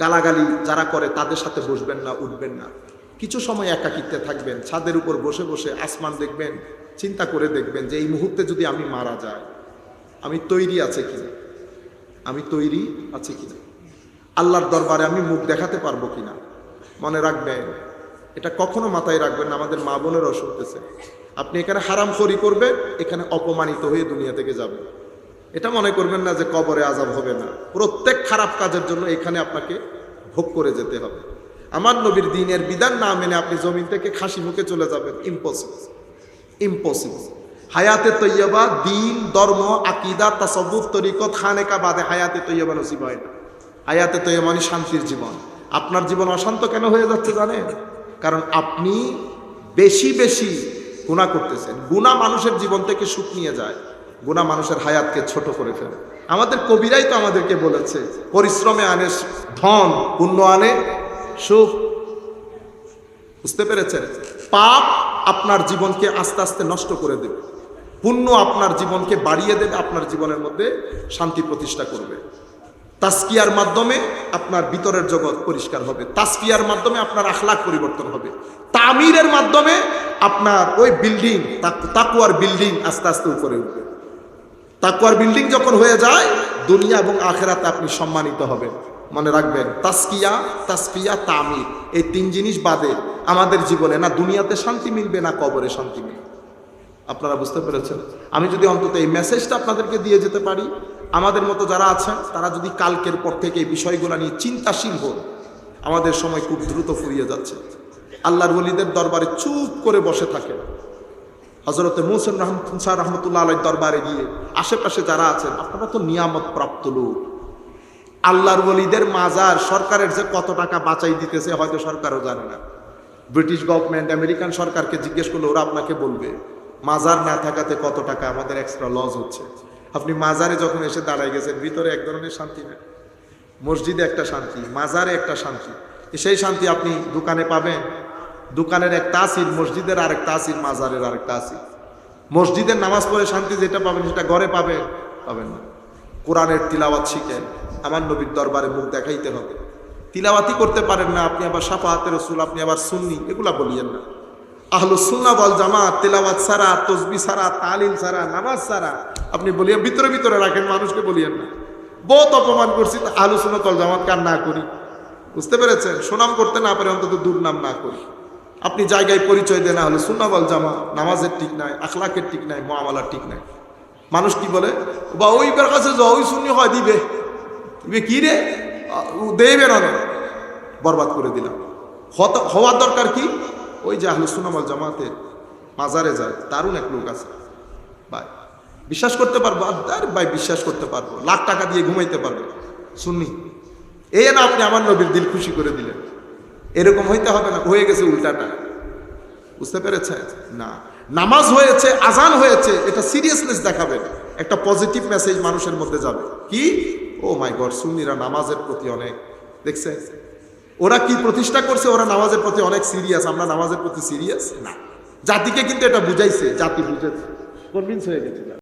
গালাগালি যারা করে তাদের সাথে বসবেন না, উঠবেন না। কিছু সময় একাকিত্বে থাকবেন, ছাদের উপর বসে বসে আসমান দেখবেন, চিন্তা করে দেখবেন যে এই মুহূর্তে যদি আমি মারা যাই, আমি তৈরি আছে কিনা আমি তৈরি আছে কিনা আল্লাহর দরবারে আমি মুখ দেখাতে পারব কিনা মনে রাখবেন, এটা কখনো মাথায় রাখবেন আমাদের মা বোনেরও শুনতেছে। আপনি এখানে হারাম খড়ি করবেন, এখানে অপমানিত হয়ে দুনিয়া থেকে যাবেন। এটা মনে করবেন না যে কবরে আজাব হবে না। প্রত্যেক খারাপ কাজের জন্য এখানে আপনাকে ভোগ করে যেতে হবে। আমার নবীর দিনের বিধান না মেনে আপনি জমিন থেকে খাসি মুখে চলে যাবেন। ইম্পসিবল ইম্পসিবল হায়াতে তৈয়বা, দিন, ধর্ম, আকিদা তাসবুত তরিকত, খানেকা বাদে হায়াতে তৈয়বা নসিব হয় না। হায়াতে তৈয়বা মানে শান্তির জীবন। আপনার জীবন অশান্ত কেন হয়ে যাচ্ছে জানেন? কারণ আপনি বেশি বেশি গুণা করতেছেন। গুণা মানুষের জীবন থেকে সুখ নিয়ে যায়। গুণা মানুষের হায়াতকে ছোট করে ফেলে। আমাদের কবিরাই তো আমাদেরকে বলেছে, পরিশ্রমে আনে, ধন, পুণ্য আনে, সুখ। বুঝতে পেরেছেন? পাপ আপনার জীবনকে আস্তে আস্তে নষ্ট করে দেবে। পুণ্য আপনার জীবনকে বাড়িয়ে দেবে, আপনার জীবনের মধ্যে শান্তি প্রতিষ্ঠা করবে। তাস্কিয়ার মাধ্যমে আপনার ভিতরের জগৎ পরিষ্কার হবে। তাস্কিয়ার মাধ্যমে আপনার আখলাক পরিবর্তন হবে। তামিরের মাধ্যমে আপনার ওই বিল্ডিং তাকুয়ার বিল্ডিং আস্তে আস্তে উপরে উঠবে। তাকুয়ার বিল্ডিং যখন হয়ে যায়, দুনিয়া এবং আখেরাতে আপনি সম্মানিত হবেন। মনে রাখবেন, তাস্কিয়া তাস্কিয়া তামির এই তিন জিনিস বাদে আমাদের জীবনে না দুনিয়াতে শান্তি মিলবে না কবরে শান্তি মিলবে। আপনারা বুঝতে পেরেছেন? আমি যদি অন্তত এই মেসেজটা আপনাদেরকে দিয়ে যেতে পারি, আমাদের মতো যারা আছেন, তারা যদি কালকের পর থেকে এই বিষয়গুলো নিয়ে চিন্তাশীল হন, আমাদের সময় খুব দ্রুত ফুরিয়ে যাচ্ছে। আল্লাহর ওলিদের দরবারে চুপ করে বসে থাকে হজরতে মোসেন রহমতুল শাহ রহমতুল্লাহ আলের দরবারে গিয়ে আশেপাশে যারা আছেন, আপনারা তো নিয়ামত প্রাপ্ত লোক। আল্লাহর বলিদের মাজার সরকারের যে কত টাকা বাঁচাই দিতেছে, হয়তো সরকারও জানে না। ব্রিটিশ গভর্নমেন্ট, আমেরিকান সরকারকে জিজ্ঞেস করলে ওরা আপনাকে বলবে, মাজার না থাকাতে কত টাকা আমাদের এক্সট্রা লস হচ্ছে? আপনি মাজারে যখন এসে দাঁড়াই গেছেন, ভিতরে এক ধরনের শান্তি না মসজিদে একটা শান্তি, মাজারে একটা শান্তি। সেই শান্তি আপনি দোকানে পাবেন দোকানের এক তাসির, মসজিদের আরেক তাসির, মাজারের আরেক তাসির। মসজিদের নামাজ পড়ে শান্তি যেটা পাবেন, সেটা ঘরে পাবে, পাবেন না। কোরআনের তিলাওয়াত শিখেন, আমার নবীর দরবারে মুখ দেখাইতে হবে। তিলাওয়াতি করতে পারেন না, আপনি আবার সাফাহাতের রসুল, আপনি আবার সুন্নি, এগুলা বলিয়েন না। আহলু সুন্না বল জামাত, তেলাওয়াত সারা তসবি সারা তালিল সারা নামাজ সারা আপনি বলিয়ে ভিতরে ভিতরে রাখেন, মানুষকে বলিয়েন না। বহুত অপমান করছি তা আহলু সুন্না তল জামাত কার না করি? বুঝতে পেরেছেন? সুনাম করতে না পারে অন্তত দুর্নাম না করি। আপনি জায়গায় পরিচয় দেন হলো সুন্না বল জামা নামাজের ঠিক নাই, আখলাকের ঠিক নাই মহামালার ঠিক নাই। মানুষ কি বলে? বা ওই বের কাছে যাও, ওই শূন্য হয় দিবে। দিবে কি রে? দেবে না। বরবাদ করে দিলাম। হওয়ার দরকার কি? ওই যে আহলু সুনামল জামাতের মাজারে যায়, দারুণ এক লোক আছে। ভাই, বিশ্বাস করতে পারব? আর ভাই, বিশ্বাস করতে পারব। লাখ টাকা দিয়ে ঘুমাইতে পারব। শুননি এই না আপনি আমার নবীর দিল খুশি করে দিলেন। এরকম হইতে হবে না, হয়ে গেছে উল্টাটা। বুঝতে পেরেছে? না। নামাজ হয়েছে, আজান হয়েছে, এটা সিরিয়াসনেস দেখাবেন একটা পজিটিভ মেসেজ মানুষের মধ্যে যাবে। কি? ও মাই গড সুন্নিরা নামাজের প্রতি অনেক দেখছে ওরা কি প্রতিষ্ঠা করছে? ওরা নামাজের প্রতি অনেক সিরিয়াস আমরা নামাজের প্রতি সিরিয়াস না। জাতিকে কিন্তু এটা বুঝাইছে, জাতি বুঝেছে। কনভিন্স হয়ে গেছে।